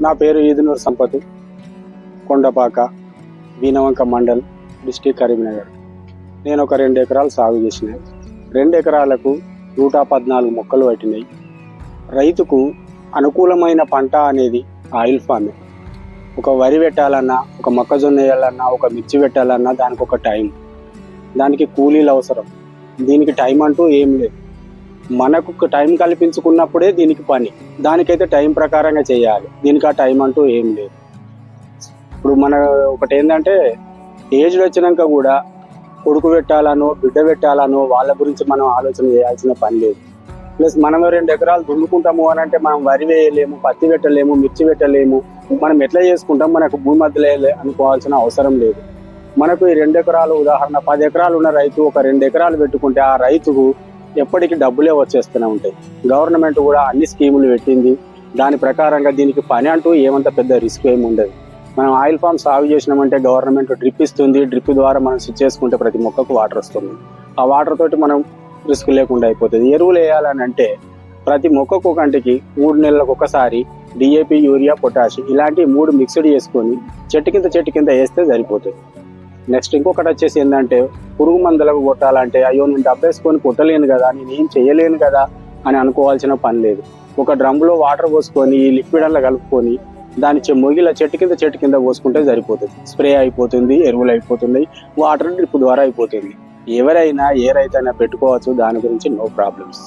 నా పేరు ఈదునూరు సంపత్ కొండపాక వీనవంక మండల్ డిస్టిక్ కరీంనగర్. నేను ఒక రెండు ఎకరాలు సాగు చేసిన. రెండు ఎకరాలకు నూట పద్నాలుగు మొక్కలు పట్టినాయి. రైతుకు అనుకూలమైన పంట అనేది ఆయిల్ ఫార్మింగ్ ఒక వరి పెట్టాలన్నా ఒక మొక్కజొన్న వేయాలన్నా ఒక మిర్చి పెట్టాలన్నా దానికి ఒక టైం. దానికి కూలీలు అవసరం. దీనికి టైం అంటూ ఏం లేదు. మనకు టైం కల్పించుకున్నప్పుడే దీనికి పని. దానికైతే టైం ప్రకారంగా చేయాలి. దీనికి ఆ టైం అంటూ ఏం లేదు. ఇప్పుడు మన ఒకటి ఏంటంటే ఏజ్లో వచ్చినాక కూడా కొడుకు పెట్టాలనో బిడ్డ పెట్టాలనో వాళ్ళ గురించి మనం ఆలోచన చేయాల్సిన పని లేదు. ప్లస్ మనం రెండు ఎకరాలు దున్నుకుంటాము అని అంటే మనం వరి వేయలేము పత్తి పెట్టలేము మిర్చి పెట్టలేము. మనం ఎట్లా చేసుకుంటాం? మనకు భూమి మధ్యలో అనుకోవాల్సిన అవసరం లేదు. మనకు ఈ రెండు ఎకరాలు ఉదాహరణ పది ఎకరాలు ఉన్న రైతు ఒక రెండు ఎకరాలు పెట్టుకుంటే ఆ రైతుకు ఎప్పటికీ డబ్బులే వచ్చేస్తూనే ఉంటాయి. గవర్నమెంట్ కూడా అన్ని స్కీములు పెట్టింది. దాని ప్రకారంగా దీనికి పని అంటూ ఏమంత పెద్ద రిస్క్ ఏమి ఉండదు. మనం ఆయిల్ ఫామ్ సాగు చేసినామంటే గవర్నమెంట్ డ్రిప్ ఇస్తుంది. డ్రిప్ ద్వారా మనం స్విచ్ చేసుకుంటే ప్రతి మొక్కకు వాటర్ వస్తుంది. ఆ వాటర్ తోటి మనం రిస్క్ లేకుండా అయిపోతుంది. ఎరువులు వేయాలని అంటే ప్రతి మొక్కకు కంటికి మూడు నెలలకు ఒకసారి డిఏపి యూరియా పొటాష్ ఇలాంటి మూడు మిక్స్డ్ చేసుకొని చెట్టు కింద చెట్టు కింద వేస్తే సరిపోతుంది. నెక్స్ట్ ఇంకొకటి వచ్చేసి ఏంటంటే పురుగు మందులకు కొట్టాలంటే అయ్యో నేను డబ్బేసుకొని కొట్టలేను కదా నేను ఏం చేయలేను కదా అని అనుకోవాల్సిన పని లేదు. ఒక డ్రమ్లో వాటర్ పోసుకొని ఈ లిక్విడ్ అలా కలుపుకొని దాని మొగిల చెట్టు కింద చెట్టు కింద పోసుకుంటే సరిపోతుంది. స్ప్రే అయిపోతుంది ఎరువులు అయిపోతున్నాయి వాటర్ డ్రిప్ ద్వారా అయిపోతుంది. ఎవరైనా ఏ రైతైనా పెట్టుకోవచ్చు దాని గురించి నో ప్రాబ్లమ్స్.